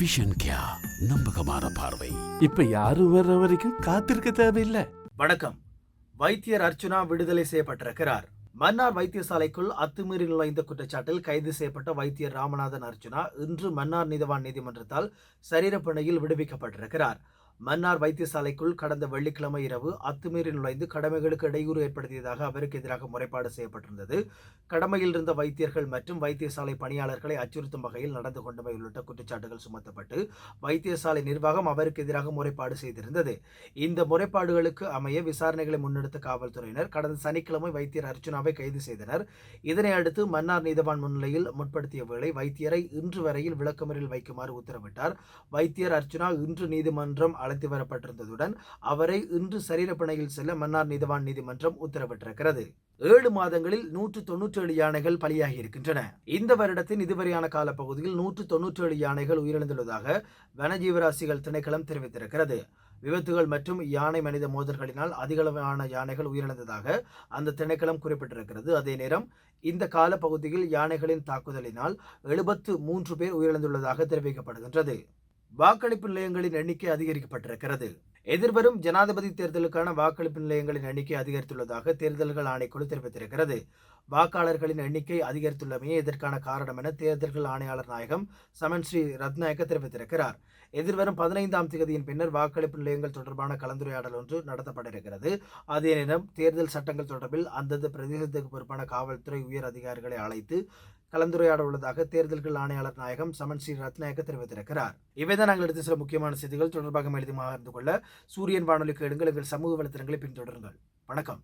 Vision கியா நம்பகமான பார்வை. இப்ப யாரும் வர்ற வரைக்கும் காத்திருக்க தேவையில்லை. வணக்கம். வைத்தியர் அர்ச்சுனா விடுதலை செய்யப்பட்டிருக்கிறார். மன்னார் வைத்தியசாலைக்குள் அத்துமீறி நுழைந்த குற்றச்சாட்டில் கைது செய்யப்பட்ட வைத்தியர் ராமநாதன் அர்ச்சுனா இன்று மன்னார் நீதவான் நீதிமன்றத்தால் சரீரப்பிணையில் விடுவிக்கப்பட்டிருக்கிறார். மன்னார் வைத்தியசாலைக்குள் கடந்த வெள்ளிக்கிழமை இரவு அத்துமீறி நுழைந்து கடமைகளுக்கு இடையூறு ஏற்படுத்தியதாக அவருக்கு எதிராக முறைப்பாடு செய்யப்பட்டிருந்தது. கடமையில் இருந்த வைத்தியர்கள் மற்றும் வைத்தியசாலை பணியாளர்களை அச்சுறுத்தும் வகையில் நடந்து கொண்டமை உள்ளிட்ட குற்றச்சாட்டுகள் சுமத்தப்பட்டு வைத்தியசாலை நிர்வாகம் அவருக்கு எதிராக முறைப்பாடு செய்திருந்தது. இந்த முறைப்பாடுகளுக்கு அமைய விசாரணைகளை முன்னெடுத்த காவல்துறையினர் கடந்த சனிக்கிழமை வைத்தியர் அர்ச்சுனாவை கைது செய்தனர். இதனை அடுத்து மன்னார் நீதவான் முன்னிலையில் முற்படுத்திய வேளை வைத்தியரை இன்று வரையில் விளக்கமறில் வைக்குமாறு உத்தரவிட்டார். வைத்தியர் அர்ச்சுனா இன்று நீதிமன்றம் அழைத்து வரப்பட்டிருந்ததுடன் அவரை இன்று சரீரப்பிணையில் செல்ல மன்னார் நீதவான் நீதிமன்றம் உத்தரவிட்டிருக்கிறது. ஏழு மாதங்களில் நூற்று தொன்னூற்றி ஏழு யானைகள் பலியாகி இருக்கின்றன. இந்த வருடத்தின் இதுவரையான காலப்பகுதியில் நூற்று தொன்னூற்றி ஏழு யானைகள் உயிரிழந்துள்ளதாக வனஜீவராசிகள் திணைக்களம் தெரிவித்திருக்கிறது. விபத்துகள் மற்றும் யானை மனித மோதல்களினால் அதிகளவான யானைகள் உயிரிழந்ததாக அந்த திணைக்களம் குறிப்பிட்டிருக்கிறது. அதே நேரம் இந்த காலப்பகுதியில் யானைகளின் தாக்குதலினால் எழுபத்து மூன்று பேர் உயிரிழந்துள்ளதாக தெரிவிக்கப்படுகின்றது. வாக்களிப்பு நிலையங்களின் எண்ணிக்கை அதிகரிக்கப்பட்டிருக்கிறது. எதிர்வரும் ஜனாதிபதி தேர்தலுக்கான வாக்களிப்பு நிலையங்களின் எண்ணிக்கை அதிகரித்துள்ளதாக தேர்தல்கள் ஆணைக்குழு தெரிவித்திருக்கிறது. வாக்காளர்களின் எண்ணிக்கை அதிகரித்துள்ளமையே இதற்கான காரணம் என தேர்தல்கள் ஆணையாளர் நாயகம் சமன் ஸ்ரீ ரத்நாயக்க தெரிவித்திருக்கிறார். எதிர்வரும் பதினைந்தாம் தேதியின் பின்னர் வாக்களிப்பு நிலையங்கள் தொடர்பான கலந்துரையாடல் ஒன்று நடத்தப்பட இருக்கிறது அதே நேரம் தேர்தல் சட்டங்கள் தொடர்பில் அந்தந்த பிரதேசத்துக்கு பொறுப்பான காவல்துறை உயர் அதிகாரிகளை அழைத்து கலந்துரையாட உள்ளதாக தேர்தல்கள் ஆணையாளர் நாயகம் சமன் ஸ்ரீ ரத்நாயக்க தெரிவித்திருக்கிறார். இவைதான் நாங்கள் எடுத்த சில முக்கியமான செய்திகள். தொடர்பாக எழுதி அறிந்து கொள்ள சூரியன் வானொலிக்கு எடுங்கள். எங்கள் சமூக வலைத்தளங்களை பின்தொடருங்கள். வணக்கம்.